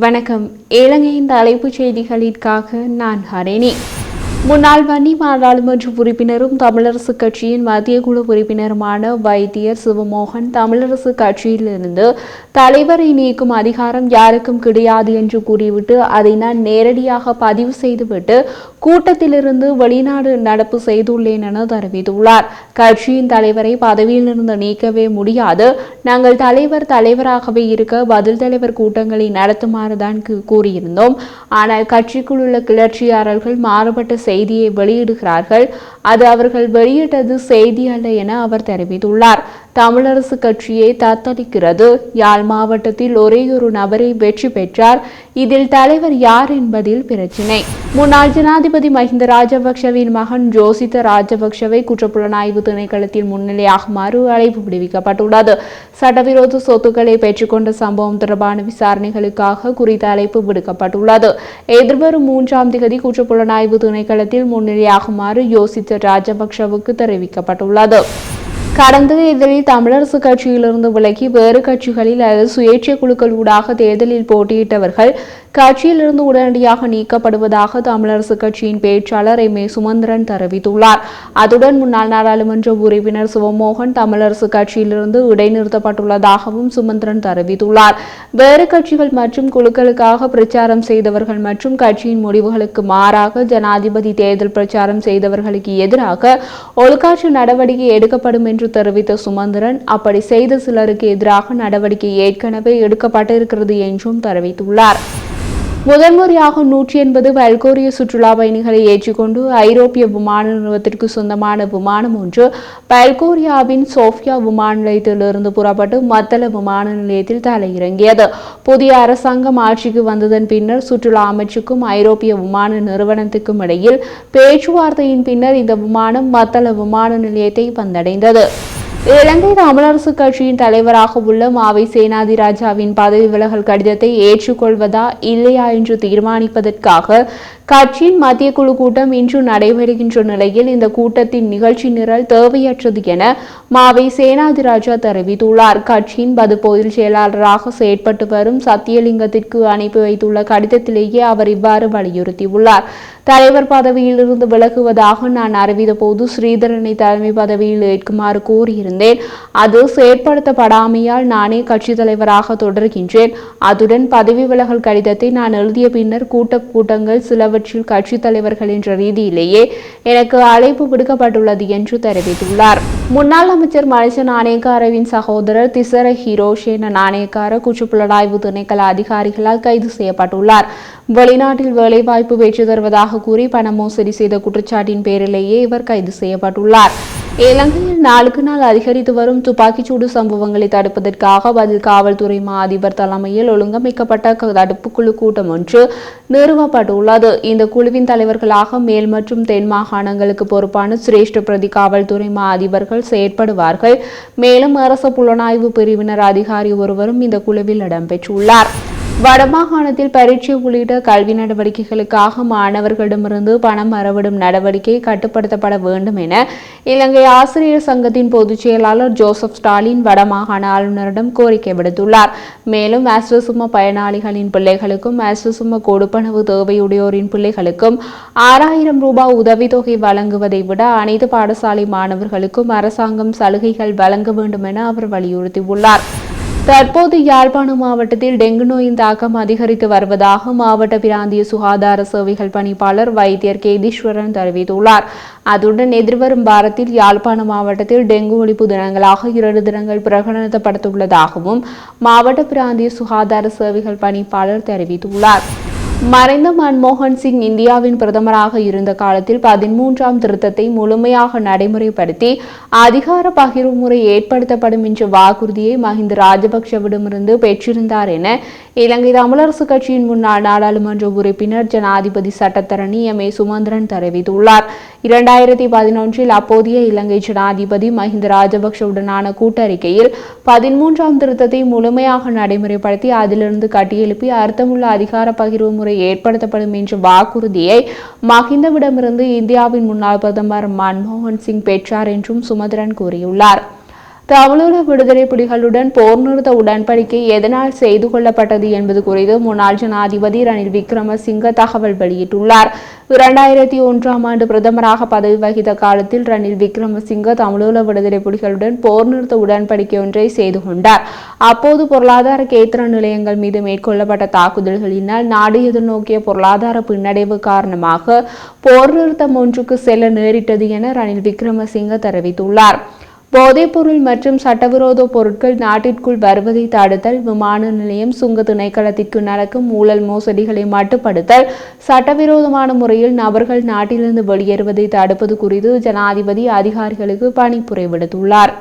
வணக்கம். இலங்கையின் தலைப்புச் செய்திகளிற்காக நான் ஹரிணி முன்னாள் வன்னி நாடாளுமன்ற உறுப்பினரும் தமிழரசு கட்சியின் மத்திய குழு உறுப்பினருமான வைத்தியர் சிவமோகன் தமிழரசு கட்சியிலிருந்து தலைவரை நீக்கும் அதிகாரம் யாருக்கும் கிடையாது என்று கூறிவிட்டு அதை நான் நேரடியாக பதிவு செய்துவிட்டு கூட்டத்திலிருந்து வெளிநாடு நடப்பு செய்துள்ளேன் என தெரிவித்துள்ளார். கட்சியின் தலைவரை பதவியிலிருந்து நீக்கவே முடியாது. நாங்கள் தலைவர் தலைவராகவே இருக்க பதில் தலைவர் கூட்டங்களை நடத்துமாறு தான் கூறியிருந்தோம். ஆனால் கட்சிக்குள் உள்ள கிளர்ச்சியாளர்கள் மாறுபட்ட செய்தியை வெளியிடுகிறார்கள். அது அவர்கள் வெளியிட்டது செய்தி அல்ல என அவர் தெரிவித்துள்ளார். தமிழரசு கட்சியை தத்தளிக்கிறது. யாழ் மாவட்டத்தில் ஒரே ஒரு நபரை வெற்றி பெற்றார். இதில் தலைவர் யார் என்பதில் பிரச்சினை. முன்னாள் ஜனாதிபதி மஹிந்த ராஜபக்ஷவின் மகன் ஜோசித ராஜபக்ஷவை குற்றப்புலனாய்வு திணைக்களத்தில் முன்னிலையாகுமாறு அழைப்பு விடுவிக்கப்பட்டுள்ளது. சட்டவிரோத சொத்துக்களை பெற்றுக்கொண்ட சம்பவம் தொடர்பான விசாரணைகளுக்காக குறித்த அழைப்பு விடுக்கப்பட்டுள்ளது. எதிர்வரும் மூன்றாம் திகதி குற்றப்புலனாய்வு திணைக்களத்தில் முன்னிலையாகுமாறு யோசித்த ராஜபக்ஷவுக்கு தெரிவிக்கப்பட்டுள்ளது. கடந்த தேர்தலில் தமிழரசு கட்சியிலிருந்து விலகி வேறு கட்சிகளில் அல்லது சுயேட்சை குழுக்கள் ஊடாக தேர்தலில் போட்டியிட்டவர்கள் கட்சியிலிருந்து உடனடியாக நீக்கப்படுவதாக தமிழரசு கட்சியின் பேச்சாளர் எம். ஏ. சுமந்திரன் தெரிவித்துள்ளார். அதுடன் முன்னாள் நாடாளுமன்ற உறுப்பினர் சிவமோகன் தமிழரசு கட்சியிலிருந்து இடைநிறுத்தப்பட்டுள்ளதாகவும் சுமந்திரன் தெரிவித்துள்ளார். வேறு கட்சிகள் மற்றும் குழுக்களுக்காக பிரச்சாரம் செய்தவர்கள் மற்றும் கட்சியின் முடிவுகளுக்கு மாறாக ஜனாதிபதி தேர்தல் பிரச்சாரம் செய்தவர்களுக்கு எதிராக ஒழுக்காற்று நடவடிக்கை எடுக்கப்படும் என்று தெரிவித்த சுமந்திரன் அப்படி செய்த சிலருக்கு எதிராக நடவடிக்கை ஏற்கனவே எடுக்கப்பட்டிருக்கிறது என்றும் தெரிவித்துள்ளார். முதன்முறையாக நூற்றி எண்பது வல்கோரிய சுற்றுலா பயணிகளை ஏற்றிக்கொண்டு ஐரோப்பிய விமான நிறுவனத்திற்கு சொந்தமான விமானம் ஒன்று பல்கோரியாவின் சோஃபியா விமான நிலையத்திலிருந்து புறப்பட்டு மத்தள விமான நிலையத்தில் தலையிறங்கியது. புதிய அரசாங்கம் ஆட்சிக்கு வந்ததன் பின்னர் சுற்றுலா அமைச்சுக்கும் ஐரோப்பிய விமான நிறுவனத்துக்கும் இடையில் பேச்சுவார்த்தையின் பின்னர் இந்த விமானம் மத்தள விமான நிலையத்தை வந்தடைந்தது. இலங்கை தமிழரசு கட்சியின் தலைவராக உள்ள மாவை சேனாதி ராஜாவின் பதவி விலகல் கடிதத்தை ஏற்றுக்கொள்வதா இல்லையா என்று தீர்மானிப்பதற்காக கட்சியின் மத்திய குழு கூட்டம் இன்று நடைபெறுகின்ற நிலையில் இந்த கூட்டத்தின் நிகழ்ச்சி நிரல் தேவையற்றது என மாவை சேனாதிராஜா தெரிவித்துள்ளார். கட்சியின் பதுபோதில் செயலாளராக செயற்பட்டு வரும் சத்தியலிங்கத்திற்கு அனுப்பி வைத்துள்ள கடிதத்திலேயே அவர் இவ்வாறு வலியுறுத்தியுள்ளார். தலைவர் பதவியிலிருந்து விலகுவதாக நான் அறிவித்த போது ஸ்ரீதரனை தலைமை பதவியில் ஏற்குமாறு கூறியிருந்தேன். அது செயற்படுத்தப்படாமையால் நானே கட்சித் தலைவராக தொடர்கின்றேன். அதுடன் பதவி விலகல் கடிதத்தை நான் எழுதிய பின்னர் கூட்ட கூட்டங்கள் சிலவற்றில் கட்சித் தலைவர்கள் என்ற ரீதியிலேயே எனக்கு அழைப்பு விடுக்கப்பட்டுள்ளது என்று தெரிவித்துள்ளார். முன்னாள் அமைச்சர் மலேசிய நாணயக்காரவின் சகோதரர் திசர ஹிரோஷேன நாணயக்கார குற்றப்புலனாய்வு திணைக்கள அதிகாரிகளால் கைது செய்யப்பட்டுள்ளார். வெளிநாட்டில் வேலைவாய்ப்பு பெற்று தருவதாக கூறி பண மோசடி செய்த குற்றச்சாட்டின் பேரிலேயே இவர் கைது செய்யப்பட்டுள்ளார். இலங்கையில் நாளுக்கு நாள் அதிகரித்து வரும் துப்பாக்கிச்சூடு சம்பவங்களை தடுப்பதற்காக பதில் காவல்துறை மா அதிபர் தலைமையில் ஒழுங்கமைக்கப்பட்ட தடுப்புக்குழு தடுப்பு குழு கூட்டம் ஒன்று நிறுவப்பட்டுள்ளது. இந்த குழுவின் தலைவர்களாக மேல் மற்றும் தென் மாகாணங்களுக்கு பொறுப்பான சிரேஷ்ட பிரதி காவல்துறை மா அதிபர்கள் செயற்படுவார்கள். மேலும் அரச புலனாய்வு பிரிவினர் அதிகாரி ஒருவரும் இந்த குழுவில் இடம்பெற்றுள்ளார். வடமாகாணத்தில் பரீட்சை உள்ளிட்ட கல்வி நடவடிக்கைகளுக்காக மாணவர்களிடமிருந்து பணம் அறவிடும் நடவடிக்கை கட்டுப்படுத்தப்பட வேண்டும் என இலங்கை ஆசிரியர் சங்கத்தின் பொதுச் செயலாளர் ஜோசப் ஸ்டாலின் வடமாகாண ஆளுநரிடம் கோரிக்கை விடுத்துள்ளார். மேலும் ஆஸ்வசும பயனாளிகளின் பிள்ளைகளுக்கும் ஆஸ்வசும கொடுப்பனவு தேவையுடையோரின் பிள்ளைகளுக்கும் ஆறாயிரம் ரூபாய் உதவித்தொகை வழங்குவதை விட அனைத்து பாடசாலை மாணவர்களுக்கும் அரசாங்கம் சலுகைகள் வழங்க வேண்டும் என அவர் வலியுறுத்தியுள்ளார். தற்போது யாழ்ப்பாணம் மாவட்டத்தில் டெங்கு நோயின் தாக்கம் அதிகரித்து வருவதாக மாவட்ட பிராந்திய சுகாதார சேவைகள் பணிப்பாளர் வைத்தியர் கேதீஸ்வரன் தெரிவித்துள்ளார். அதுடன் எதிர்வரும் வாரத்தில் யாழ்ப்பாணம் மாவட்டத்தில் டெங்கு ஒழிப்பு தினங்களாக இரண்டு தினங்கள் பிரகடனப்படுத்தப்பட்டுள்ளதாகவும் மாவட்ட பிராந்திய சுகாதார சேவைகள் பணிப்பாளர் தெரிவித்துள்ளார். மறைந்த மன்மோகன் சிங் இந்தியாவின் பிரதமராக இருந்த காலத்தில் பதிமூன்றாம் திருத்தத்தை முழுமையாக நடைமுறைப்படுத்தி அதிகார பகிர்வு முறை ஏற்படுத்தப்படும் என்ற வாக்குறுதியை மஹிந்த ராஜபக்ஷவிடமிருந்து பெற்றிருந்தார் என இலங்கை தமிழரசு கட்சியின் முன்னாள் நாடாளுமன்ற உறுப்பினர் ஜனாதிபதி சட்டத்தரணி எம். ஏ. சுமந்திரன் தெரிவித்துள்ளார். இரண்டாயிரத்தி பதினொன்றில் அப்போதைய இலங்கை ஜனாதிபதி மஹிந்த ராஜபக்ஷவுடனான கூட்டறிக்கையில் பதிமூன்றாம் திருத்தத்தை முழுமையாக நடைமுறைப்படுத்தி அதிலிருந்து கட்டியெழுப்பி அர்த்தமுள்ள அதிகார பகிர்வு முறை ஏற்படுத்தப்படும் என்ற வாக்குறுதியை மஹிந்தவிடமிருந்து இந்தியாவின் முன்னாள் பிரதமர் மன்மோகன் சிங் பெற்றார் என்றும் சுமந்திரன் கூறியுள்ளார். தமிழீழ விடுதலை புலிகளுடன் போர் நிறுத்த உடன்படிக்கை எதனால் செய்து கொள்ளப்பட்டது என்பது குறித்து முன்னாள் ஜனாதிபதி ரணில் விக்ரமசிங்க தகவல் வெளியிட்டுள்ளார். இரண்டாயிரத்தி ஒன்றாம் ஆண்டு பிரதமராக பதவி வகித்த காலத்தில் ரணில் விக்ரமசிங்க தமிழீழ விடுதலை புலிகளுடன் போர் நிறுத்த உடன்படிக்கை ஒன்றை செய்து கொண்டார். அப்போது பொருளாதார கேத்திர நிலையங்கள் மீது மேற்கொள்ளப்பட்ட தாக்குதல்களினால் நாடு எதிர்நோக்கிய பொருளாதார பின்னடைவு காரணமாக போர் நிறுத்தம் ஒன்றுக்கு செல்ல நேரிட்டது என ரணில் விக்ரமசிங்க தெரிவித்துள்ளார். போதைப்பொருள் மற்றும் சட்டவிரோத பொருட்கள் நாட்டிற்குள் வருவதை தடுத்தல் விமான நிலையம் சுங்க திணைக்களத்திற்கு நடக்கும் ஊழல் மோசடிகளை மட்டுப்படுத்தல் சட்டவிரோதமான முறையில் நபர்கள் நாட்டிலிருந்து வெளியேறுவதை தடுப்பது குறித்து ஜனாதிபதி அதிகாரிகளுக்கு பணிப்புரை விடுத்துள்ளார்.